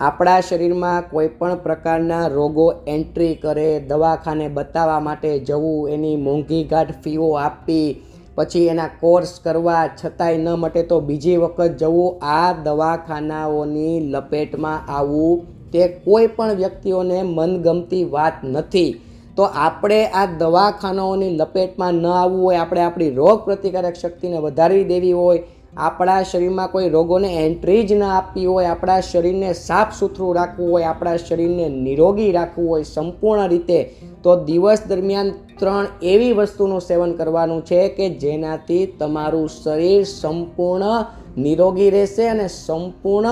આપણા શરીરમાં કોઈ પણ પ્રકારના રોગો એન્ટ્રી કરે, દવાખાને બતાવવા માટે જવું, એની મોંઘી ગાઢ ફીઓ આપવી, પછી એના કોર્સ કરવા છતાંય ન મટે તો બીજી વખત જવું, આ દવાખાનાઓની લપેટમાં આવવું તે કોઈ પણ વ્યક્તિઓને મનગમતી વાત નથી. તો આપણે આ દવાખાનાઓની લપેટમાં ન આવવું હોય, આપણે આપણી રોગ પ્રતિકારક શક્તિને વધારી દેવી હોય આપણા શરીરમાં કોઈ રોગોને એન્ટ્રી જ ન આપવી હોય, આપણા શરીરને સાફ સુથરું રાખવું હોય, આપણા શરીરને નિરોગી રાખવું હોય સંપૂર્ણ રીતે, તો દિવસ દરમિયાન ત્રણ એવી વસ્તુનું સેવન કરવાનું છે કે જેનાથી તમારું શરીર સંપૂર્ણ નિરોગી રહેશે અને સંપૂર્ણ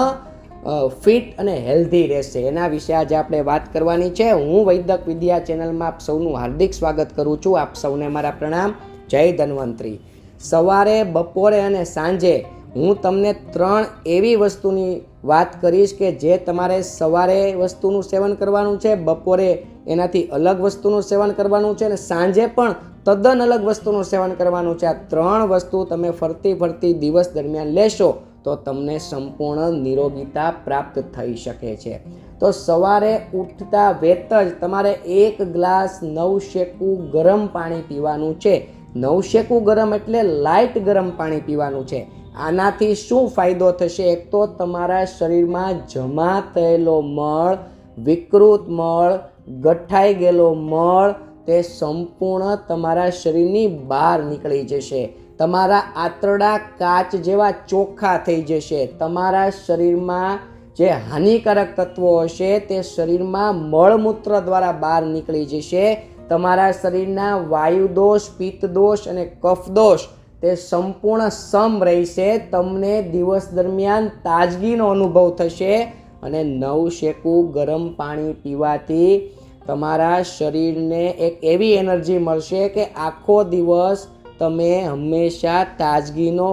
ફિટ અને હેલ્ધી રહેશે. એના વિશે આજે આપણે વાત કરવાની છે. હું વૈદક વિદ્યા ચેનલમાં આપ સૌનું હાર્દિક સ્વાગત કરું છું. આપ સૌને મારા પ્રણામ. જય ધન્વંતરી. સવારે, બપોરે અને સાંજે હું તમને ત્રણ એવી વસ્તુની વાત કરીશ કે જે તમારે સવારે વસ્તુનું સેવન કરવાનું છે, બપોરે એનાથી અલગ વસ્તુનું સેવન કરવાનું છે અને સાંજે પણ તદ્દન અલગ વસ્તુનું સેવન કરવાનું છે. આ ત્રણ વસ્તુ તમે ફરતી ફરતી દિવસ દરમિયાન લેશો તો તમને સંપૂર્ણ નિરોગીતા પ્રાપ્ત થઈ શકે છે. તો સવારે ઉઠતા વેત જ તમારે એક ગ્લાસ નવ શેકું ગરમ પાણી પીવાનું છે. નવશેકું ગરમ એટલે લાઇટ ગરમ પાણી પીવાનું છે. આનાથી શું ફાયદો થશે? એક તો તમારા શરીરમાં જમા થયેલો મળ, વિકૃત મળ ગઠ્ઠાઈ ગયેલો મળ, તે સંપૂર્ણ તમારા શરીરની બહાર નીકળી જશે. તમારા આંતરડા કાચ જેવા ચોખ્ખા થઈ જશે. તમારા શરીરમાં જે હાનિકારક તત્વો હશે, તે શરીરમાં મળમૂત્ર દ્વારા બહાર નીકળી જશે. તમારા શરીરના વાયુ દોષ, પિત્ત દોષ અને કફ દોષ તે સંપૂર્ણ સમ રહેશે. તમને દિવસ દરમિયાન તાજગીનો અનુભવ થશે અને નવ શેકું ગરમ પાણી પીવાથી તમારા શરીરને એક એવી એનર્જી મળશે કે આખો દિવસ તમે હંમેશા તાજગીનો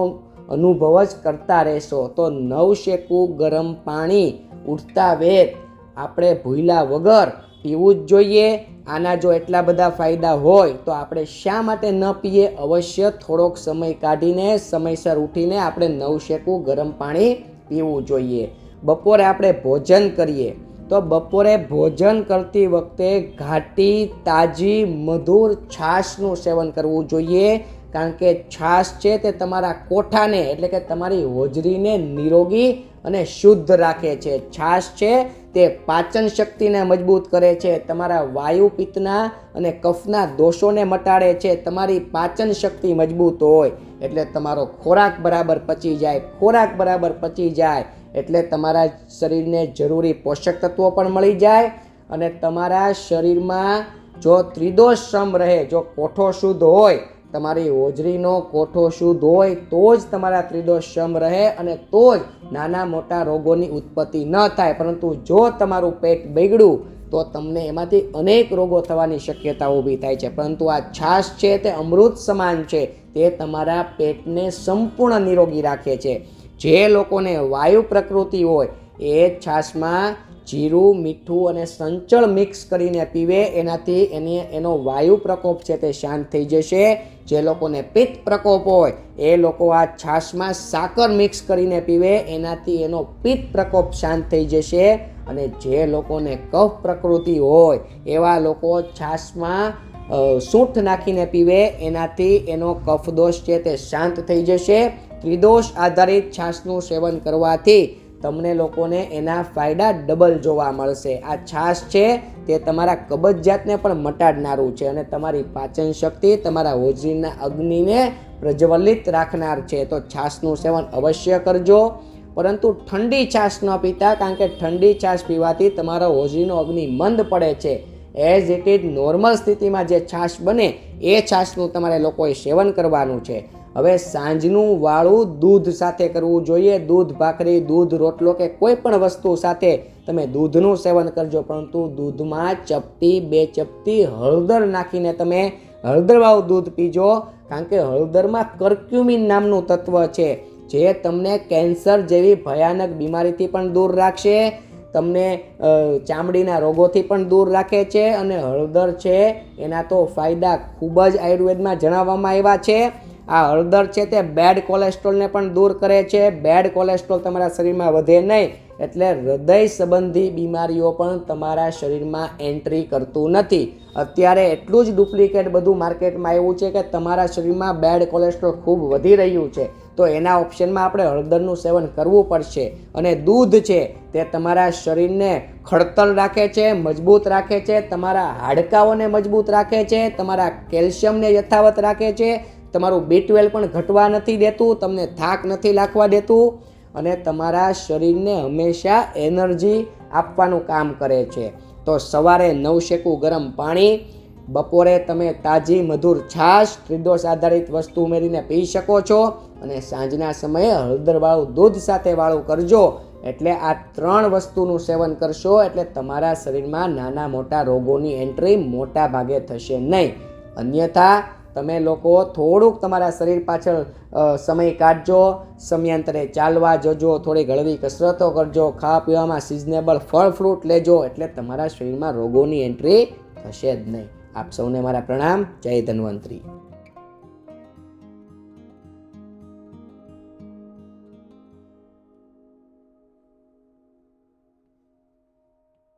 અનુભવ જ કરતા રહેશો. તો નવ શેકું ગરમ પાણી ઉઠતા વેત આપણે ભૂલ્યા વગર પીવું જ જોઈએ. આના જો એટલા બધા ફાયદા હોય તો આપણે શા માટે ન પીએ? અવશ્ય થોડોક સમય કાઢીને, સમયસર ઉઠીને આપણે નવ શેકું ગરમ પાણી પીવું જોઈએ. બપોરે આપણે ભોજન કરીએ. તો બપોરે ભોજન કરતી વખતે ઘાટી, તાજી, મધુર છાશનું સેવન કરવું જોઈએ. કારણ કે છાશ છે તે તમારા કોઠાને, એટલે કે તમારી હોજરીને નિરોગી અને શુદ્ધ રાખે છે. છાશ છે તે પાચન શક્તિને મજબૂત કરે છે, તમારા વાયુ પિત્તના અને કફના દોષોને મટાડે છે, તમારી પાચન શક્તિ મજબૂત હોય, એટલે તમારો ખોરાક બરાબર પચી જાય, ખોરાક બરાબર પચી જાય, એટલે તમારા શરીરને જરૂરી પોષક તત્વો પણ મળી જાય અને તમારા શરીરમાં જો ત્રિદોષ શ્રમ રહે, જો કોઠો શુદ્ધ હોય તમારી હોજરીનો કોઠો શુદ્ધ હોય તો જ તમારા ત્રિદોષ સમ રહે અને તો જ નાના મોટા રોગોની ઉત્પત્તિ ન થાય. પરંતુ જો તમારું પેટ બગડ્યું તો તમને એમાંથી અનેક રોગો થવાની શક્યતા ઊભી થાય છે. પરંતુ આ છાશ છે તે અમૃત સમાન છે, તે તમારા પેટને સંપૂર્ણ નિરોગી રાખે છે. જે લોકોને વાયુ પ્રકૃતિ હોય, એ છાશમાં જીરું, મીઠું અને સંચળ મિક્સ કરીને પીવે, એનાથી એની, એનો વાયુ પ્રકોપ છે તે શાંત થઈ જશે. જે લોકોને પિત્ત પ્રકોપ હોય, એ લોકો આ છાશમાં સાકર મિક્સ કરીને પીવે, એનાથી એનો પિત્ત પ્રકોપ શાંત થઈ જશે. અને જે લોકોને કફ પ્રકૃતિ હોય, એવા લોકો છાશમાં સૂંઠ નાખીને પીવે, એનાથી એનો કફ દોષ છે તે શાંત થઈ જશે. ત્રિદોષ આધારિત છાશનું સેવન કરવાથી તમને લોકોને એના ફાયદા ડબલ જોવા મળશે. આ છાશ છે, તે તમારા કબજિયાતને પણ મટાડનારું છે અને તમારી પાચન શક્તિ તમારા હોજરીના અગ્નિને પ્રજ્વલિત રાખનાર છે. તો છાશનું સેવન અવશ્ય કરજો. પરંતુ ઠંડી છાશ ન પીતા, કારણ કે ઠંડી છાશ પીવાથી તમારો હોજરીનો અગ્નિ મંદ પડે છે. એઝ ઇટ ઇઝ નોર્મલ સ્થિતિમાં જે છાશ બને, એ છાશનું તમારે લોકોએ સેવન કરવાનું છે. હવે સાંજનું વાળું દૂધ સાથે કરવું જોઈએ. દૂધ ભાખરી, દૂધ રોટલો કે કોઈ પણ વસ્તુ સાથે તમે દૂધનું સેવન કરજો. પરંતુ દૂધમાં ચપટી, બે ચપટી, હળદર નાખીને તમે હળદરવાળું દૂધ પીજો. કારણ કે હળદરમાં કર્ક્યુમિન નામનું તત્વ છે, જે તમને કેન્સર જેવી ભયાનક બીમારીથી પણ દૂર રાખશે. તમને ચામડીના રોગોથી પણ દૂર રાખે છે અને હળદર છે, એના તો ફાયદા ખૂબ જ આયુર્વેદમાં જણાવવામાં આવ્યા છે. આ હળદર છે તે બેડ કોલેસ્ટ્રોલને પણ દૂર કરે છે. બેડ કોલેસ્ટ્રોલ તમારા શરીરમાં વધે નહીં, એટલે હૃદય સંબંધી બીમારીઓ પણ તમારા શરીરમાં એન્ટ્રી કરતું નથી. અત્યારે એટલું જ ડુપ્લિકેટ બધું માર્કેટમાં આવ્યું છે કે તમારા શરીરમાં બેડ કોલેસ્ટ્રોલ ખૂબ વધી રહ્યું છે. તો એના ઓપ્શનમાં આપણે હળદરનું સેવન કરવું પડશે. અને દૂધ છે તે તમારા શરીરને ખડતલ રાખે છે, મજબૂત રાખે છે, તમારા હાડકાઓને મજબૂત રાખે છે, તમારા કેલ્શિયમને યથાવત રાખે છે. તમારું બી ટ્વેલ્વ પણ ઘટવા નથી દેતું, તમને થાક નથી લાગવા દેતું અને તમારા શરીરને હંમેશા એનર્જી આપવાનું કામ કરે છે. તો સવારે નવ શેકું ગરમ પાણી બપોરે તમે તાજી મધુર છાશ, ત્રિદોષ આધારિત વસ્તુ ઉમેરીને પી શકો છો અને સાંજના સમયે હળદરવાળું દૂધ સાથે વાળું કરજો. એટલે આ ત્રણ વસ્તુનું સેવન કરશો એટલે તમારા શરીરમાં નાના મોટા રોગોની એન્ટ્રી મોટા ભાગે થશે નહીં. અન્યથા, તમે લોકો થોડુંક તમારા શરીર પાછળ સમય કાઢજો, સમયાંતરે ચાલવા જજો, થોડી ગળવી કસરતો કરજો, ખાવા પીવામાં સિઝનેબલ ફળ ફ્રૂટ લેજો એટલે તમારા શરીરમાં રોગોની એન્ટ્રી થશે જ નહીં. આપ સૌને મારા પ્રણામ. જય ધન્વંતરી.